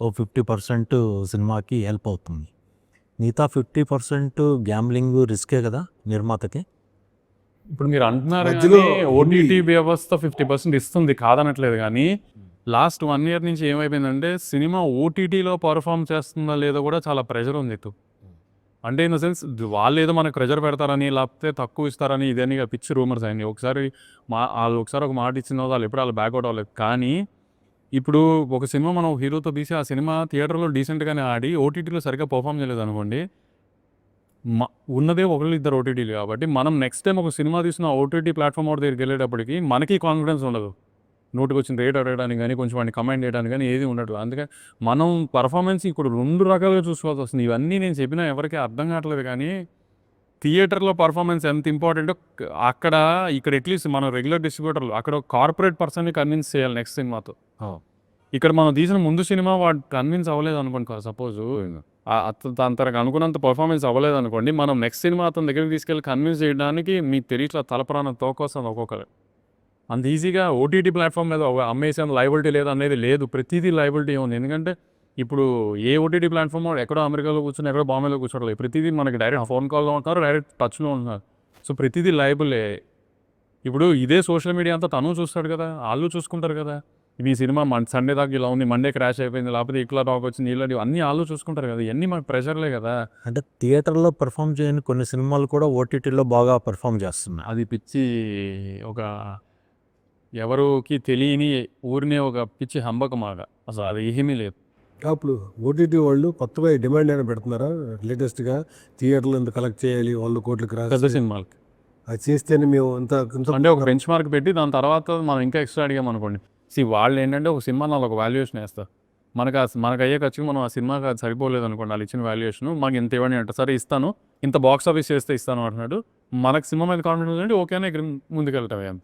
ఓ fifty percent సినిమాకి help అవుతుంది. మిగతా ఫిఫ్టీ పర్సెంట్ గ్యాంబ్లింగ్ రిస్కే కదా నిర్మాతకి? ఇప్పుడు మీరు అంటున్నారు ఓటీటీ వ్యవస్థ ఫిఫ్టీ పర్సెంట్ ఇస్తుంది కాదనట్లేదు కానీ లాస్ట్ వన్ ఇయర్ నుంచి ఏమైపోయిందంటే సినిమా ఓటీటీలో పర్ఫామ్ చేస్తుందా లేదో కూడా చాలా ప్రెషర్ ఉంది ఇటు అంటే ఇన్ ద సెన్స్ వాళ్ళు ఏదో మనకు ప్రెషర్ పెడతారని లేకపోతే తక్కువ ఇస్తారని ఇదని పిచ్చి రూమర్స్ అయింది ఒకసారి మా వాళ్ళు ఒకసారి ఒక మాట ఇచ్చిన వాళ్ళు ఎప్పుడు వాళ్ళు బ్యాక్అవుట్ అవ్వలేదు. కానీ ఇప్పుడు ఒక సినిమా మనం హీరోతో తీసి ఆ సినిమా థియేటర్లో డీసెంట్గానే ఆడి ఓటీటీలో సరిగ్గా పర్ఫామ్ చేయలేదు అనుకోండి మా ఉన్నదే ఒకళ్ళు ఇద్దరు ఓటీటీలు కాబట్టి మనం నెక్స్ట్ టైం ఒక సినిమా తీసిన ఓటీటీ ప్లాట్ఫామ్ ఒకటి దగ్గరికి వెళ్ళేటప్పటికి మనకి కాన్ఫిడెన్స్ ఉండదు. నోటికి వచ్చిన రేట్ అడగడానికి కానీ కొంచెం వాడిని కమెంట్ చేయడానికి కానీ ఏది ఉండదు అందుకని మనం పర్ఫార్మెన్స్ ఇప్పుడు రెండు రకాలుగా చూసుకోవాల్సి వస్తుంది. ఇవన్నీ నేను చెప్పినా ఎవరికి అర్థం కావట్లేదు కానీ థియేటర్లో పర్ఫార్మెన్స్ ఎంత ఇంపార్టెంటో అక్కడ ఇక్కడ అట్లీస్ట్ మన రెగ్యులర్ డిస్ట్రిబ్యూటర్లు అక్కడ కార్పొరేట్ పర్సన్ని కన్విన్స్ చేయాలి నెక్స్ట్ సినిమాతో. ఇక్కడ మనం తీసిన ముందు సినిమా వాడు కన్విన్స్ అవ్వలేదు అనుకోండి సపోజ్ దాని తనకు అనుకున్నంత పర్ఫార్మెన్స్ అవ్వలేదు అనుకోండి మనం నెక్స్ట్ సినిమా అతని దగ్గరికి తీసుకెళ్ళి కన్విన్స్ చేయడానికి మీకు తెలియట్లా తలప్రాణం తోకొస్తుంది ఒక్కొక్కరు. అంత ఈజీగా ఓటీటీ ప్లాట్ఫామ్ మీద అమ్మేసాను లైబిలిటీ లేదు అనేది లేదు. ప్రతిదీ లైబిలిటీ ఉంది. ఎందుకంటే ఇప్పుడు ఏ ఓటీటీ ప్లాట్ఫామ్ ఎక్కడో అమెరికాలో కూర్చుని ఎక్కడో బాంబేలో కూర్చోలేదు ప్రతిదీ మనకి డైరెక్ట్ ఫోన్ కాల్లో ఉంటున్నారు డైరెక్ట్ టచ్లో ఉంటున్నారు సో ప్రతిదీ లైబులే ఇప్పుడు ఇదే సోషల్ మీడియా అంతా తను చూస్తాడు కదా వాళ్ళు చూసుకుంటారు కదా. ఈ సినిమా మన సండే దాకా ఇలా ఉంది మండే క్రాష్ అయిపోయింది లేకపోతే ఇట్లా టాక్ వచ్చింది ఇలా అన్నీ వాళ్ళు చూసుకుంటారు కదా ఇవన్నీ మనకు ప్రెషర్లే కదా. అంటే థియేటర్లో పెర్ఫామ్ చేయని కొన్ని సినిమాలు కూడా ఓటీటీలో బాగా పెర్ఫామ్ చేస్తున్నాయి. అది పిచ్చి ఒక ఎవరికి తెలియని ఊరినే ఒక పిచ్చి హంబకమాగా అసలు అది ఏమీ లేదు. అప్పుడు ఓటీటీ వాళ్ళు కొత్తగా డిమాండ్ అయినా పెడుతున్నారా? లేటెస్ట్గా థియేటర్లు ఎంత కలెక్ట్ చేయాలి వాళ్ళు కోట్లకి పెద్ద సినిమాలకి. అది చేస్తేనే మేము అంత ఇంత అంటే ఒక బెంచ్ మార్క్ పెట్టి దాని తర్వాత మనం ఇంకా ఎక్స్ట్రా అడిగాం అనుకోండి. సి వాళ్ళు ఏంటంటే ఒక సినిమా నాకు ఒక వాల్యుయేషన్ వేస్తారు. మనకు ఆ మనకు అయ్యే ఖర్చుకి మనం ఆ సినిమాకి అది సరిపోలేదు అనుకోండి వాళ్ళు ఇచ్చిన వాల్యుయేషన్ మాకు ఇంత ఇవ్వండి అంటే. సరే ఇస్తాను. ఇంత బాక్స్ ఆఫీస్ చేస్తే ఇస్తాను అంటున్నాడు. మనకు సినిమా మీద కాన్ఫిడెన్స్ అంటే ఓకేనే ఇక్కడ ముందుకెళ్తాం